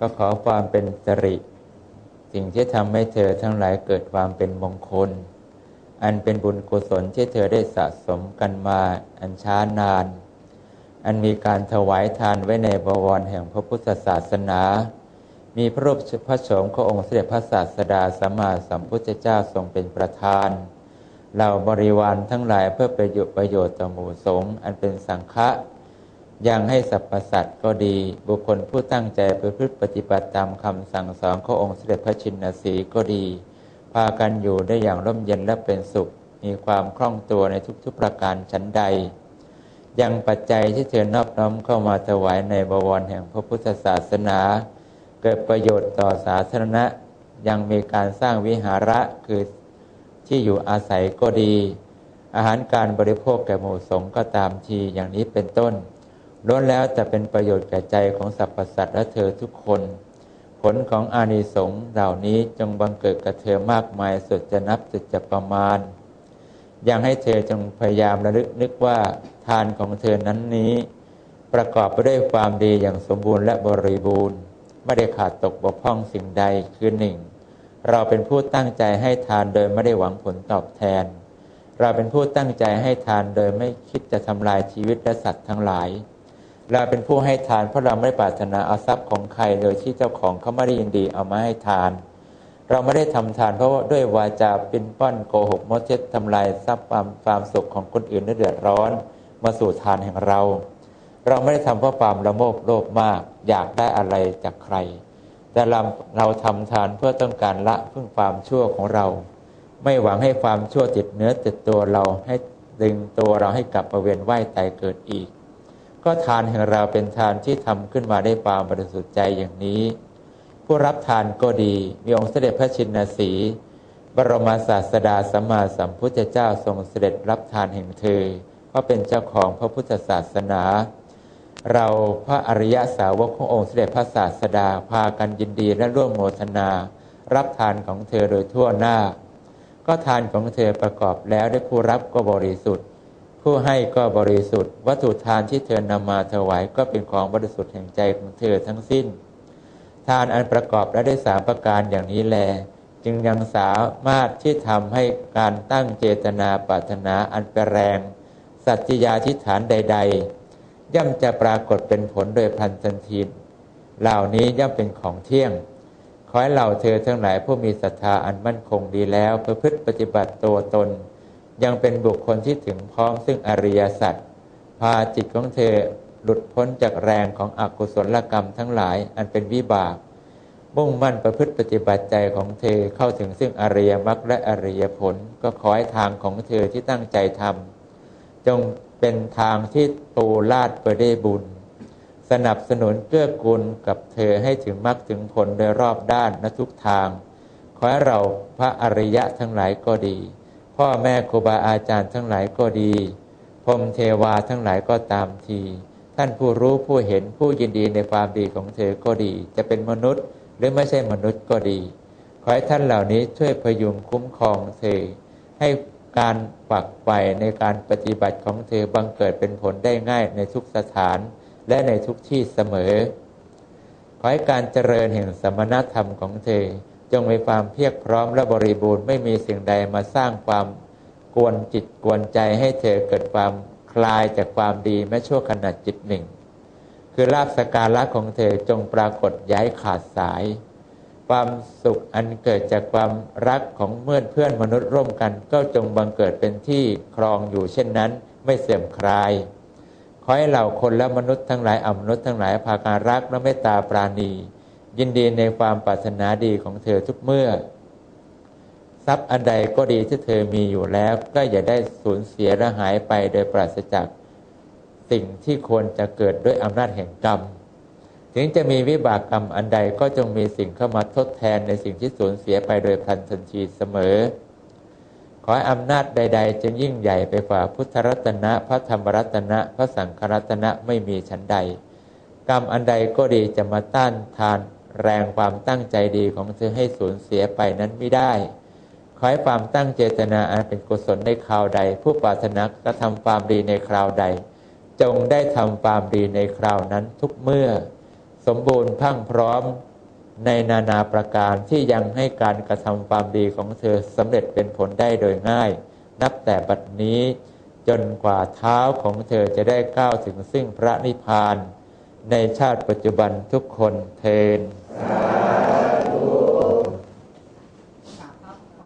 ก็ขอความเป็นสิริ สิ่งที่ทำให้เธอทั้งหลายเกิดความเป็นมงคล อันเป็นบุญกุศลที่เธอได้สะสมกันมาอันช้านาน อันมีการถวายทานไว้ในบวรแห่งพระพุทธศาสนา มีพระรูปพระโฉมขององค์เสด็จพระศาสดาสัมมาสัมพุทธเจ้าทรงเป็นประธานเหล่าบริวารทั้งหลายเพื่อประโยชน์ประโยชน์ต่อหมู่สงฆ์อันเป็นสังฆะ ยังให้สรรพสัตว์ก็ดี บุคคลผู้ตั้งใจประพฤติปฏิบัติตามคำสั่งสอนขององค์เสด็จพระชินสีก็ดี พากันอยู่ได้อย่างร่มเย็นและเป็นสุข มีความคล่องตัวในทุกๆประการชั้นใด ยังปัจจัยที่เธอนอบน้อมเข้ามาถวายในบวรแห่งพระพุทธศาสนา เกิดประโยชน์ต่อสาธารณะ ยังมีการสร้างวิหาระคือที่อยู่อาศัยก็ดี อาหารการบริโภคแก่หมู่สงฆ์ก็ตามทีอย่างนี้เป็นต้น ล้วนแล้วจะเป็นประโยชน์แก่ใจของสรรพสัตว์และเธอทุกคน ผลของอานิสงส์เหล่านี้จงบังเกิดกับเธอมากมายสุดจะนับสุดจะประมาณ ยังให้เธอจงพยายามระลึกนึกว่าทานของเธอนั้นนี้ ประกอบไปด้วยความดีอย่างสมบูรณ์และบริบูรณ์ ไม่ได้ขาดตกบกพร่องสิ่งใดคือหนึ่งเราเป็นผู้ตั้งใจให้ทานโดยไม่ได้หวังผลตอบแทน เราเป็นผู้ตั้งใจให้ทานโดยไม่คิดจะทำลายชีวิตและสัตว์ทั้งหลาย เราเป็นผู้ให้ทานเพราะเราไม่ปรารถนาเอาทรัพย์ของใครโดยที่เจ้าของเขาไม่ได้ยินดีเอามาให้ทาน เราไม่ได้ทำทาน เพราะว่าด้วยวาจาปิ้นป้อนโกหกมดเช็ดทำลายทรัพย์ความความสุขของคนอื่นได้เดือดร้อน มาสู่ทานแห่งเรา เราไม่ได้ทำเพราะความละโมบโลภมาก อยากได้อะไรจากใคร แต่เราเราทำทานเพื่อต้องการละพึ่งความชั่วของเรา ไม่หวังให้ความชั่วติดเนื้อติดตัวเราให้ดึงตัวเราให้กลับมาเวียนว่ายตายเกิดอีก ก็ทานแห่งเราเป็นทานที่ทำขึ้นมาได้ความบริสุทธิ์ใจอย่างนี้ ผู้รับทานก็ดี มีองค์เสด็จพระชินสี บรมศาสดาสัมมาสัมพุทธเจ้าทรงเสด็จรับทานแห่งเธอเพราะเป็นเจ้าของพระพุทธศาสนา เราพระอริยสาวกขององค์เสด็จพระศาสดาพากันยินดีและร่วมโมทนา รับทานของเธอโดยทั่วหน้า ก็ทานของเธอประกอบแล้วได้ผู้รับก็บริสุทธิ์ ผู้ให้ก็บริสุทธิ์ วัตถุทานที่เธอนำมาถวายก็เป็นของบริสุทธิ์แห่งใจของเธอทั้งสิ้น ทานอันประกอบและได้สามประการอย่างนี้แล จึงยังสามารถที่ทำให้การตั้งเจตนาปรารถนาอันเป็นแรง สัจจยาทิฏฐานใด ๆ ย่อมจะปรากฏเป็นผลโดยพันทันทีเหล่านี้ย่อมเป็นของเที่ยงขอให้เหล่าเธอทั้งหลายผู้มีศรัทธาอันมั่นคงดีแล้วเพื่อพฤติปฏิบัติตัวตน ยังเป็นบุคคลที่ถึงพร้อมซึ่งอริยสัจพาจิตของเธอหลุดพ้นจากแรงของอกุศลกรรมทั้งหลายอันเป็นวิบาก มุ่งมั่นประพฤติปฏิบัติใจของเธอเข้าถึงซึ่งอริยมรรคและอริยผล ก็ขอให้ทางของเธอที่ตั้งใจทำจงเป็นทางที่ตูลาดไปได้บุญ สนับสนุนเกื้อกูลกับเธอให้ถึงมรรคถึงผลโดยรอบด้านนทุกทาง ขอให้เราพระอริยะทั้งหลายก็ดี พ่อแม่ครูบาอาจารย์ทั้งหลายก็ดีพรมเทวาทั้งหลายก็ตามที ท่านผู้รู้ผู้เห็นผู้ยินดีในความดีของเธอก็ดี จะเป็นมนุษย์หรือไม่ใช่มนุษย์ก็ดี ขอให้ท่านเหล่านี้ช่วยพยุงคุ้มครองเธอ ให้การฝักใฝ่ในการปฏิบัติของเธอบังเกิดเป็นผลได้ง่ายในทุกสถานและในทุกที่เสมอ ขอให้การเจริญแห่งสมณธรรมของเธอ จงมีความเพียรพร้อมและบริบูรณ์ไม่มีสิ่งใดมาสร้างความกวนจิตกวนใจให้เธอเกิดความคลายจากความดีแม้ชั่วขณะจิตหนึ่ง คือลาบสการะของเธอจงปรากฏย้ายขาดสาย ความสุขอันเกิดจากความรักของเมื่อนเพื่อนมนุษย์ร่วมกัน ก็จงบังเกิดเป็นที่ครองอยู่เช่นนั้น ไม่เสื่อมคลายขอให้เหล่าคนและมนุษย์ทั้งหลายอมนุษย์ทั้งหลายพาการรักและเมตตาปราณี ยินดีในความปรารถนาดีของเธอทุกเมื่อ ทรัพย์อันใดก็ดีที่เธอมีอยู่แล้ว ก็อย่าได้สูญเสียและหายไปโดยปราศจากสิ่งที่ควรจะเกิดด้วยอำนาจแห่งกรรม ถึงจะมีวิบากกรรมอันใดก็จงมีสิ่งเข้ามาทดแทนในสิ่งที่สูญเสียไปโดยพันทันทีเสมอ ขอให้อำนาจใด ๆ จะยิ่งใหญ่ไปกว่าพุทธรัตนะพระธรรมรัตนะพระสังฆรัตนะไม่มีชั้นใด กรรมอันใดก็ดีจะมาต้านทาน แรงความตั้งใจดีของเธอให้สูญเสียไปนั้นไม่ได้ ขอให้ความตั้งเจตนาอันเป็นกุศลในคราวใด ผู้ปรารถนากระทำความดีในคราวใด จงได้ทำความดีในคราวนั้นทุกเมื่อ สมบูรณ์พั่งพร้อมในนานาประการที่ยังให้การกระทำความดีของเธอสำเร็จเป็นผลได้โดยง่าย นับแต่บัดนี้จนกว่าเท้าของเธอจะได้ก้าวถึงซึ่งพระนิพพาน ในชาติปัจจุบันทุกคนเทน